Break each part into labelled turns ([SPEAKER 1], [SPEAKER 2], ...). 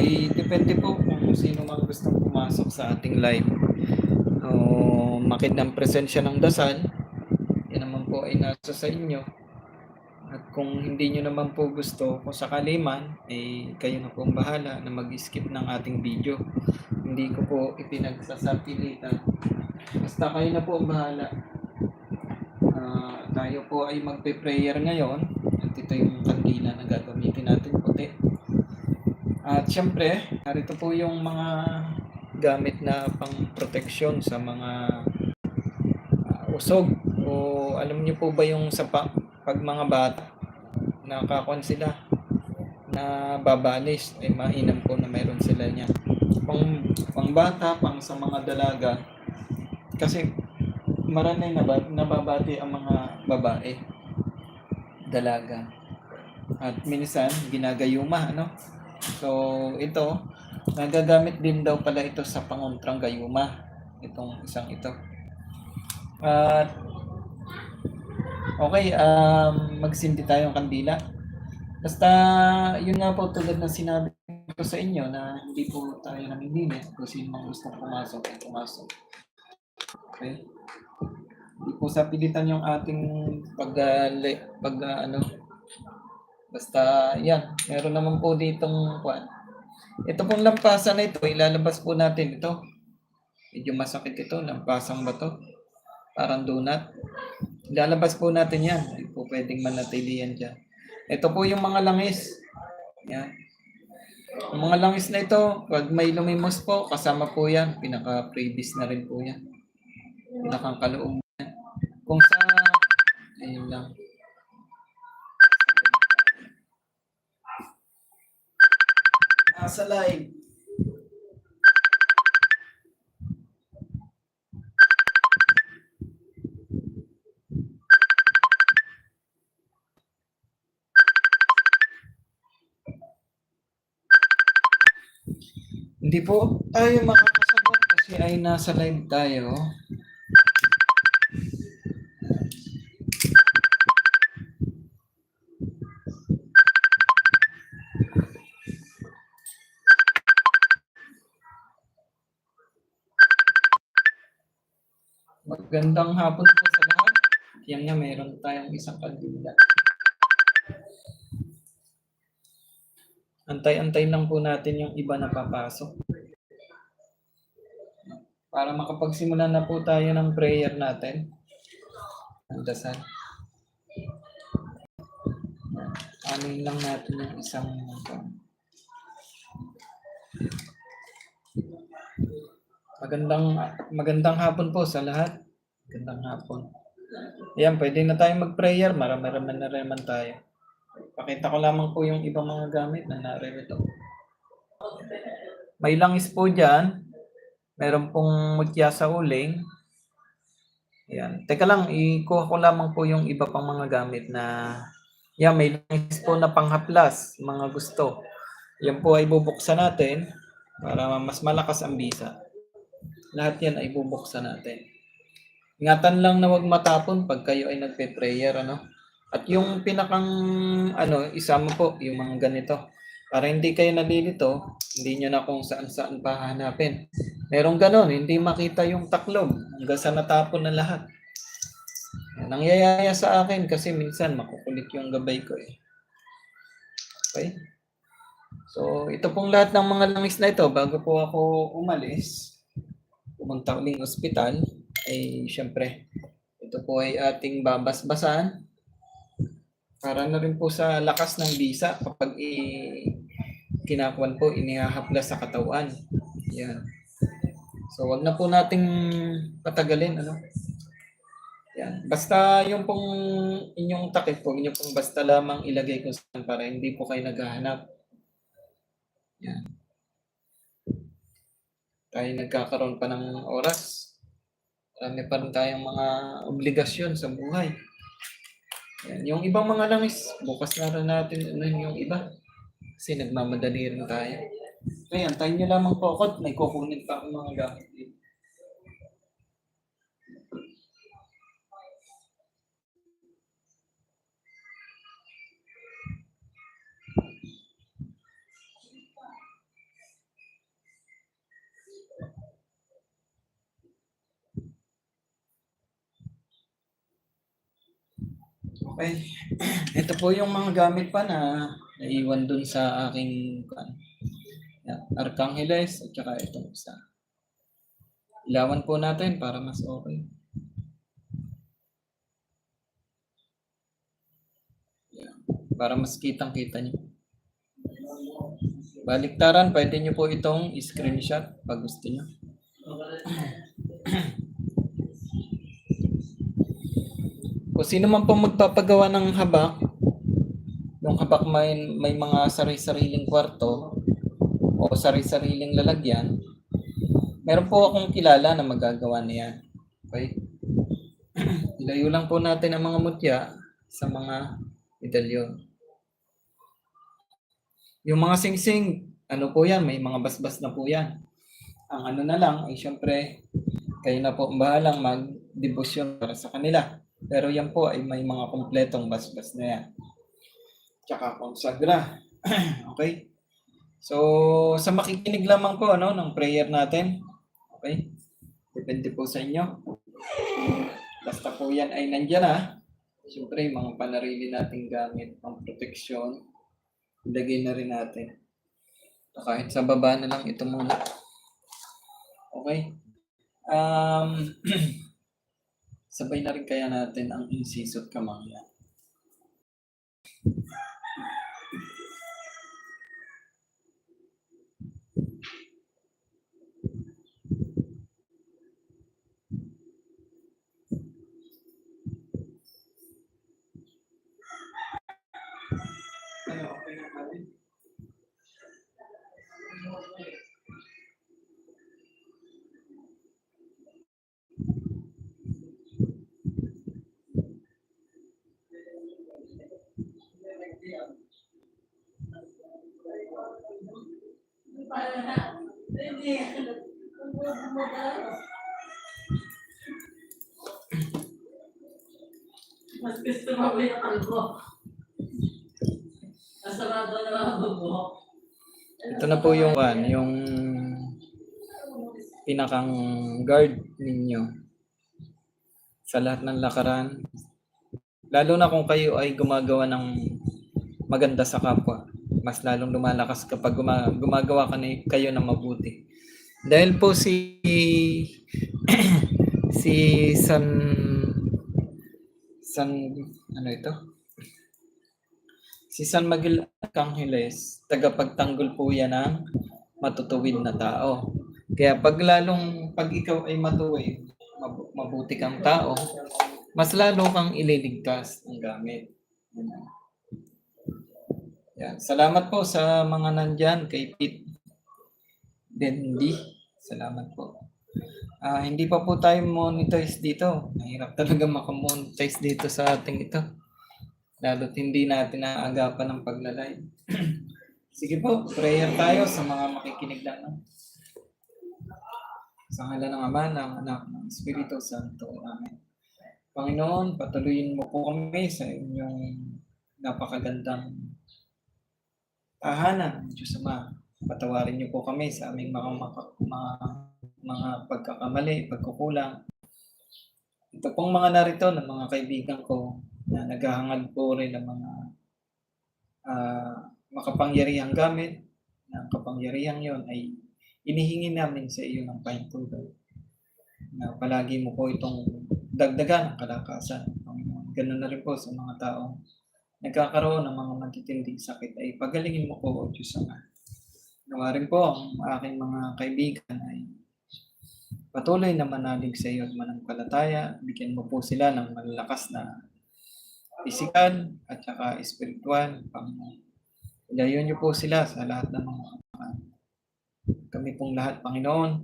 [SPEAKER 1] Ay, depende po kung sino man gustong pumasok sa ating live. O makit ng presensya ng dasal, yan naman po ay nasa sa inyo. At kung hindi nyo naman po gusto, kung sakali man, eh, kayo na po ang bahala na mag-skip ng ating video. Hindi ko po ipinagsasapilitan. Basta kayo na po ang bahala. Ah, tayo po ay magpe-prayer ngayon. At ito yung kandila na gagamitin natin puti. At syempre, narito po yung mga gamit na pang proteksyon sa mga ah, usog. O alam niyo po ba yung sa pa, pag mga bata, nakakon sila na babalis, ay mainam po na meron sila niya. Pang, pang bata, pang sa mga dalaga. Kasi maranay na nababati ang mga babae, dalaga. At minsan, ginagayuma, ano? So, ito, nagagamit din daw pala ito sa pangontrang gayuma. Itong isang ito. At, okay, um, magsindi tayong kandila. Basta, yun nga po tulad ng sinabi ko sa inyo na hindi po tayo namimili kung sino gustong pumasok ay pumasok. Okay? Hindi po sa pilitan yung ating pag, uh, pag uh, ano, basta yan, meron naman po ditong kwan. Ito pong lampasan na ito, ilalabas po natin ito. Medyo masakit ito, lampasang ba to? Parang donut. Ilalabas po natin yan. Hindi po pwedeng manatili yan dyan. Ito po yung mga langis. Yan. Ang mga langis na ito, pag may lumimos po, kasama po yan. Pinaka-previous na rin po yan. Pinakang kaloob yan. Kung sa... Ayun lang. Nasa live. Hindi po tayo makakasagot kasi ay nasa live tayo. Magandang hapon po sa lahat. Yan nga, meron tayong isang kandila. Antay-antay lang po natin yung iba na papasok. Para makapagsimula na po tayo ng prayer natin. Ang dasal. Anin lang natin yung isang Magandang magandang hapon po sa lahat. Magandang hapon. Ayan, pwede na tayong mag-prayer. Marami-rami na naman tayo. Pakita ko lamang po yung ibang mga gamit na narito. May langis po dyan. Meron pong mutya sa uling. Ayan. Teka lang, ikuha ko lamang po yung iba pang mga gamit na... Yan, may langis po na panghaplas, mga gusto. Yan po ay bubuksan natin para mas malakas ang bisa. Lahat yan ay bubuksan natin. Ingatan lang na wag matapon pag kayo ay nagpe-prayer, ano? At yung pinakang, ano, isama po, yung mga ganito. Para hindi kayo nalilito, hindi nyo na kung saan-saan pa hanapin. Merong ganon, hindi makita yung taklob hanggang sa natapon na lahat. Nangyayaya sa akin kasi minsan makukulit yung gabay ko eh. Okay? So, ito pong lahat ng mga langis na ito, bago po ako umalis, pumunta uling ospital, ay syempre, ito po ay ating babasbasan para na rin po sa lakas ng bisa kapag i kinakuan po, inihahaplas sa katawan. Yan. So, wag na po nating patagalin, ano? Yan. Basta yung pong inyong takip po, inyo pong basta lamang ilagay kung saan para hindi po kayo naghahanap. Yan. Tayo nagkakaroon pa ng oras. Marami pa rin tayong mga obligasyon sa buhay. Yan. Yung ibang mga langis, bukas na rin natin ano yung iba. Kasi nagmamadali rin tayo. Ayan, tayo nyo lamang po ako. May kukunin pa akong mga gamit dito. Okay. Ito po yung mga gamit pa na naiwan dun sa aking. Yan, Arcangelo at saka itong isa. Ilawan po natin para mas okay. Yan. Para mas kitang-kita niyo. Baliktaran, pwede niyo po itong screenshot pag gusto niyo. Kung sino man po magpapagawa ng habak, yung habak may, may mga sari-sariling kwarto o sari-sariling lalagyan, meron po akong kilala na magagawa niya. Okay? Ilayo lang po natin ang mga mutya sa mga medalyon. Yung mga singsing, ano po yan, may mga basbas na po yan. Ang ano na lang, ay syempre, kayo na po ang bahalang mag-debosyon para sa kanila. Pero yan po ay may mga kompletong basbas na yan. Tsaka konsagra. okay? So, sa makikinig lamang po ano, ng prayer natin. Okay? Depende po sa inyo. Basta po yan ay nandyan ha. Siyempre, yung mga panarili nating gamit, pang proteksyon, ilagay na rin natin. Kahit sa baba na lang ito muna. Okay? Um, sabay na rin kaya natin ang inciso at kamangyan.
[SPEAKER 2] Mas gusto mo ba yung kalbo? Masarado na ang buhok.
[SPEAKER 1] Ito na po yung one, yung pinakang guard ninyo sa lahat ng lakaran. Lalo na kung kayo ay gumagawa ng maganda sa kapwa. Mas lalong lumalakas kapag guma- gumagawa ka ni- kayo ng mabuti. Dahil po si si San San ano ito? Si San Miguel Arcangelo, tagapagtanggol po yan ng matutuwid na tao. Kaya pag lalong, pag ikaw ay matuwid, mab- mabuti kang tao, mas lalo kang ililigtas ng gamit. Yan. Yan. Salamat po sa mga nandyan kay Pete Dendi. Salamat po. Ah, hindi pa po tayo monetize dito. Mahirap talaga makamonetize dito sa ating ito. Lalo't hindi natin naagapan ng paglalay. Sige po, prayer tayo sa mga makikinig lang. Sa ngala ng Ama, ng Anak, ng Espiritu Santo. Amen. Panginoon, patuloyin mo po kami sa inyong napakagandang tahanan, Diyos Ama. Patawarin niyo po kami sa aming mga, maka- mga, mga pagkakamali, pagkukulang. Ito pong mga narito ng mga kaibigan ko na naghahangad po rin ng mga ah, makapangyarihang gamit na ang kapangyarihang yon ay inihingi namin sa iyo ng pahintulot na palagi mo po itong dagdagan ng kalakasan. Panginoon. Ganun na rin po sa mga taong nagkakaroon ng mga matitinding sakit ay pagalingin mo po, O Diyos Ama. Rin po ang aking mga kaibigan ay patuloy na manalig sa iyo at manangkalataya. Bigyan mo po sila ng malalakas na pisikal at saka espiritual. Panginoon. Ilayo niyo po sila sa lahat ng mga kami pong lahat, Panginoon,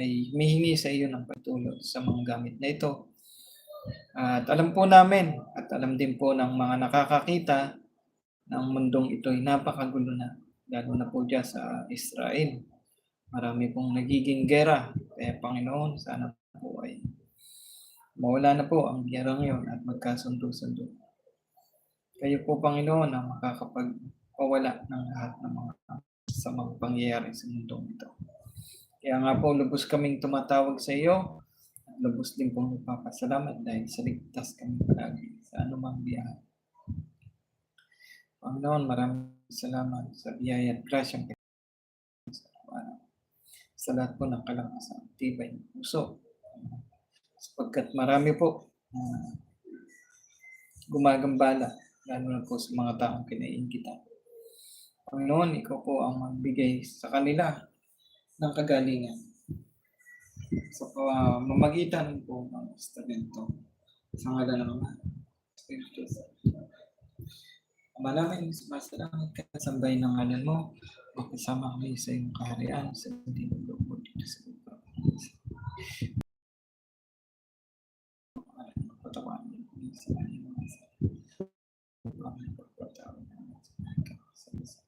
[SPEAKER 1] ay humihingi sa iyo ng pagtulong sa mga gamit na ito. At alam po namin at alam din po ng mga nakakakita ng mundong ito ay napakagulo na, lalo na po dyan sa Israel. Marami pong nagiging gera. Kaya Panginoon, sana po ay mawala na po ang gerang yon at magkasundo-sundo. Kayo po, Panginoon, ang makakapagpawala ng lahat ng mga sa mga pangyayari sa mundong ito. Kaya nga po, lubos kaming tumatawag sa iyo lubos din pong nagpapasalamat dahil sa ligtas kami palagi. sa anumang biyahe. Panginoon, maraming salamat sa biyaya at grasyang pinag sa lahat po ng kalakasan, tibay ng puso. Sapagkat marami po na gumagambala, lalo na po sa mga taong kinaiingitan. Panginoon, ikaw po ang magbigay sa kanila ng kagalingan sa pamamagitan po ng instrumento sa ngalan ng mga Espiritu Santo. Ama namin, sumasalangit ka sa bay ng ngalan mo, makasama kami sa iyong kaharian sa hindi ng loob dito sa lupa. Patawan mo kami sa iyong mga sa Panginoon, pagpatawad namin sa mga kakasalasan.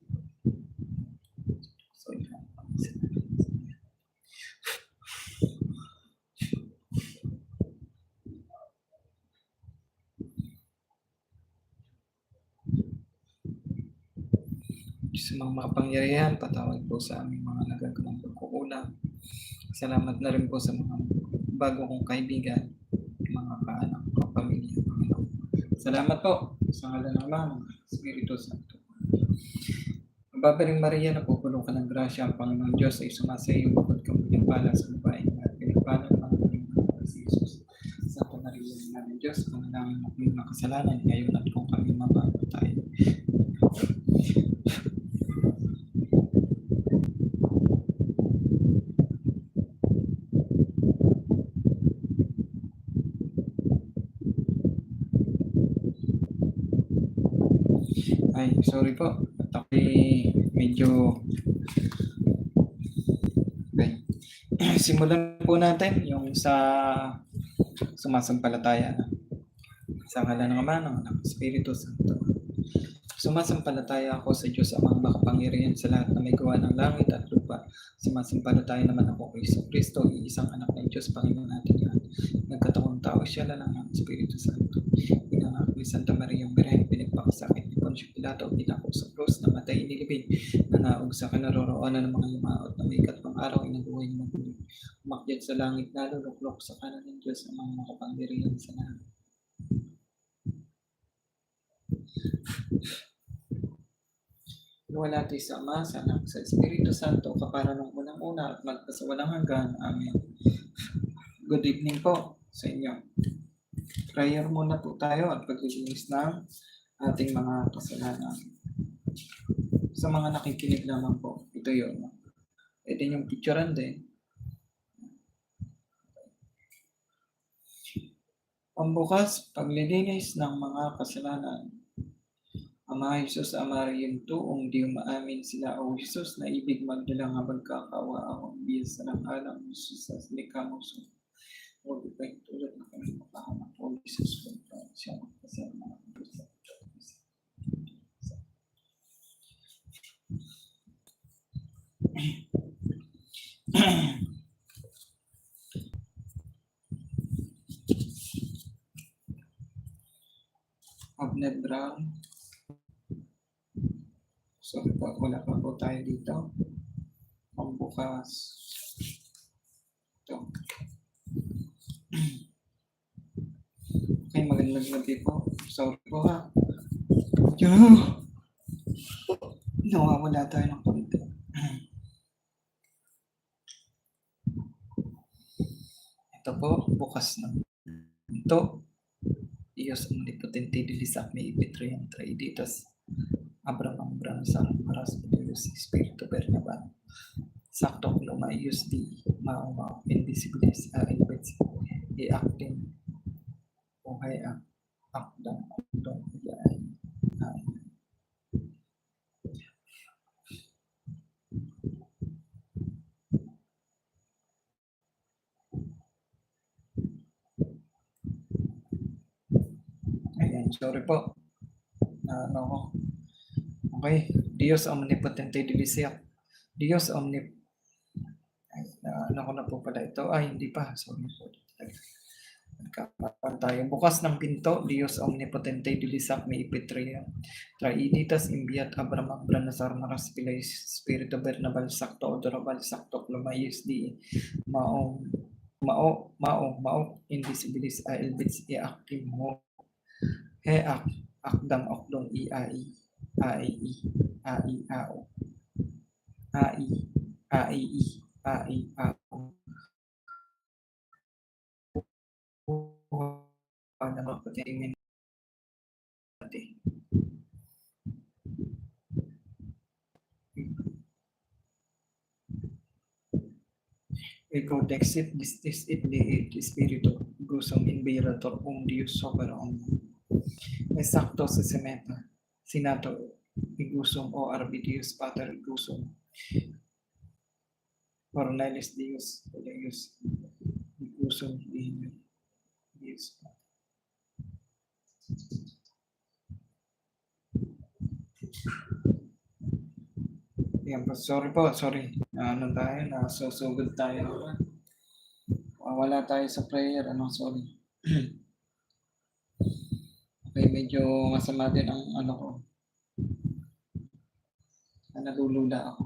[SPEAKER 1] So, yan ang sinabi sa inyo. Sa mga makapangyarihan, patawad po sa aming mga nagagawang pagkukulang. Salamat na rin po sa mga bago kong kaibigan, mga kaanak, mga pamilya. Salamat po sa ngalan ng Ama, ng Espiritu Santo. Mababaling Maria, napupuno ka ng grasya ang Panginoon Diyos ay sumasa iyo, bukod ka pala sa babae at pinagpala ng Panginoon si Jesus. Santa Maria, ng Diyos, kung namin mo kami makasalanan, ngayon at kung kami mamamatay. Ay, sorry po. At ako'y medyo... Okay. Simulan po natin yung sa sumasampalataya. Sa ngalan ng Ama, ng Espiritu Santo. Sumasampalataya ako sa Diyos amang makapangyarihan sa lahat na may gawa ng langit at lupa. Sumasampalataya naman ako kay Kristo, isang anak ng Diyos, Panginoon natin lahat. Nagkataong tao siya, lalang ng Espiritu Santo. Pinangako ni Santa Maria Birhen, pinagpakasakit ni Poncio Pilato, pinako sa krus, namatay inilibing, nanaog sa kanaroroonan ng mga yumaot na may katpang araw, inabuhay ng muli. Umakyat sa langit, naluluklok sa kanan ng Diyos ang mga makapangyarihan sa lahat. Wala tayo sa Ama, sa Anak, sa Espiritu Santo, kapara ng unang-una at magpasawalang hanggan. Amen. Good evening po sa inyo. Prayer muna po tayo at paglilinis ng ating mga kasalanan. Sa mga nakikinig naman po, ito yun. Pwede yung picturean din. Pambukas, paglilinis ng mga kasalanan. Ama Jesus, Ama rin tuong di umaamin sila o Jesus na ibig magdala nga magkakawa ang biyas ng alam Jesus sa likha. Huwag ipay tulad na kami makahamak o Jesus kung siya magkasama ng Diyos. Abner Brown. Sorry wala pa po tayo dito. Pambukas. Ito. Okay, magandang gabi po. Sorry po ha. Diyan. Nawawala tayo ng konti. Ito po, bukas na. Ito, Dios omnipotente dilis me ipetriam traiditas Abram Ambram Sam Aras Dios Espiritu Bernaban Sakto Lumaius di Mao Mao Indisibilis a Ilbets i Aktin Buhay ang Akdang Yay Ay Ayan, sorry po. Na ano ko. Okay. Dios omnipotente dilisiak. Dios omnip... Ay, na, ano ko na po pala ito? Ay, hindi pa. Sorry po. Tayo. Bukas ng pinto, Dios omnipotente dilisak mi ipitria. Traiditas imbiat Abram Abram Nazar Maras Pilay Spirito Bernabal Sakto Odorabal Sakto Lumayis di Mao Mao Mao Mao Indisibilis a Elbits i Actim mo He ak, akdam okdong i a i, a i i, a i a o, a i, a i i, a i a o. Po tayo natin? Ego dexit distis it de et spiritu gusum inbirator um dius sober omnium. Exacto se semeta, sinato igusum o arbidius pater igusum. Cornelis dius, Deus, igusum dius. Dius. Yan po, sorry po, sorry. Ano tayo, nasusugod tayo. Wala tayo sa prayer, ano, sorry. okay, medyo masama din ang ano ko. Nalulula ako.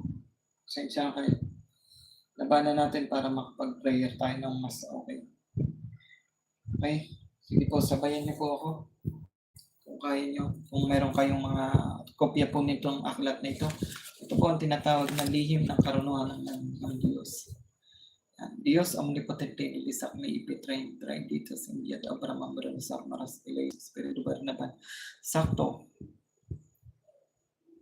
[SPEAKER 1] Pasensya na kayo. Labanan natin para makapag-prayer tayo ng mas okay. Okay? Sige po, sabayan niyo po ako. Kung kaya niyo, kung meron kayong mga kopya po nitong aklat na ito, ito po ang tinatawag na lihim ng karunuhan ng, ng Diyos. Dios omnipotente ilisak may ipitrain train dito sa India at Abraham Abraham sa Maras Ilay Espiritu Barnaban sakto.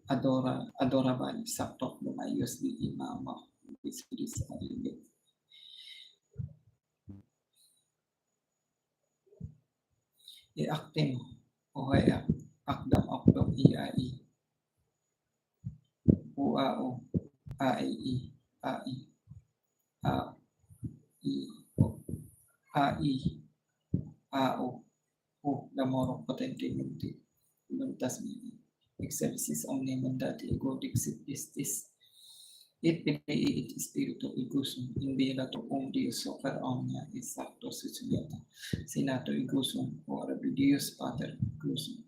[SPEAKER 1] Adora adoraban sakto. Lumayos di imama. Bisbis sa alibit i-acting o kaya akdam akdam iai uao ai ai a i o ai ao o lamoro potentemente luntas mini excelsis omne mandati ego dixit istis it pili it spiritu igusum in to um dios super omnia exacto siciliata sinato igusum ora Dios pater igusum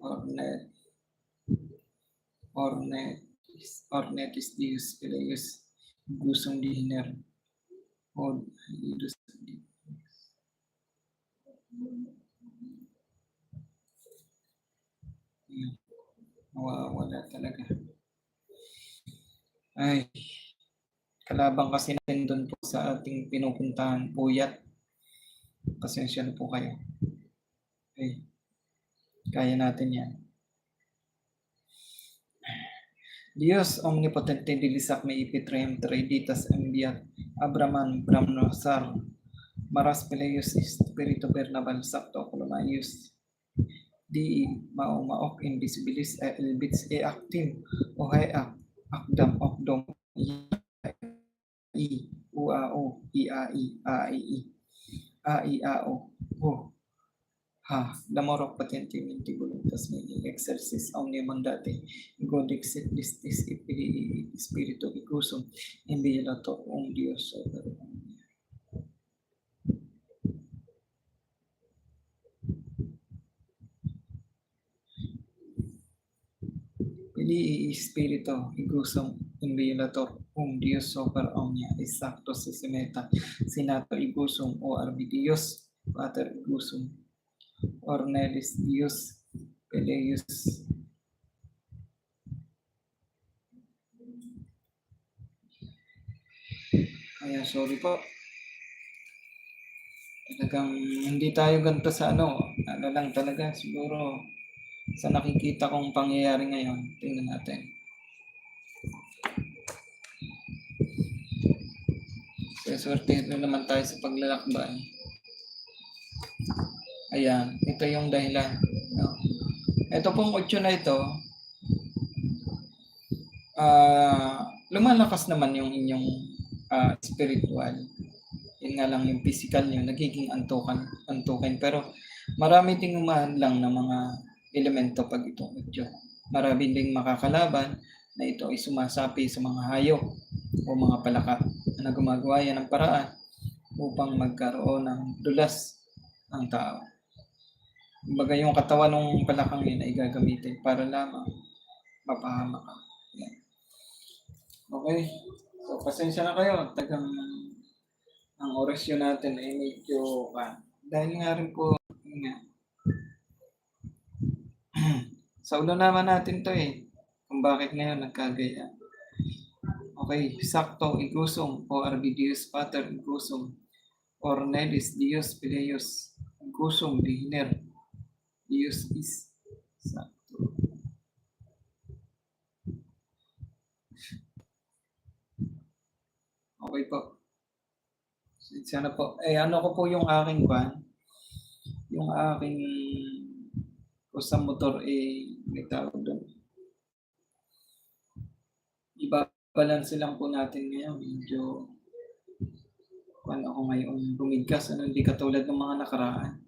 [SPEAKER 1] ornet ornetis ornetis dius peleus gusum dihiner od idus di Yun. Nawawala talaga. Ay, kalabang kasi natin doon po sa ating pinupuntahan, puyat. Pasensya na po kayo. Okay. Kaya natin yan. Dios omnipotente dilisak may ipitrem traditas enviat Abraman Bramnosar Maras Peleus Espiritu Bernabal Sakto Colomayus di mau maok invisibilis e elbits e actim o ak akdam okdom i u a o i a i a i i a i a o o damorok patente minti voluntas mini exercis omnia mandate godixit listis ipili spiritu igusum invielato um dios omnia Pili spirito igusum invielator um dios super omnia exacto sisimeta sinato igusum o arbi dios pater igusum Ornelis Dios Peleus Kaya sorry po. Talagang hindi tayo ganito sa ano. Ano lang talaga siguro sa nakikita kong pangyayari ngayon. Tingnan natin. Kaya swerte na naman tayo sa paglalakbay. Ayan, ito yung dahilan. No? Ito pong otso na ito, ah lumalakas naman yung inyong ah, spiritual. Yun nga lang yung physical nyo, nagiging antukan, antukin. Pero marami ding lang ng mga elemento pag itong otso. Marami ding makakalaban na ito ay sumasapi sa mga hayop o mga palaka na gumagawa yan ng paraan upang magkaroon ng dulas ang tao. Kumbaga yung katawan ng palakang yun ay gagamitin para lamang mapahama ka. Yan. Okay. So, pasensya na kayo. Tagang ang orasyon natin ay medyo ah, dahil nga rin po yun nga, Sa ulo naman natin to eh. Kung bakit ngayon nagkagaya. Okay, sakto, igusum, o arbidius pater, igusum, ornelis, dios, pileus, igusum, beginner, dios is, sakto. Okay po. Sana po. Eh, ano ko po yung aking kwan? Yung aking ko sa motor, eh, may tawag doon. Iba-balance lang po natin ngayon. Medyo, kwan ako ngayon, bumigkas. Ano, hindi katulad ng mga nakaraan.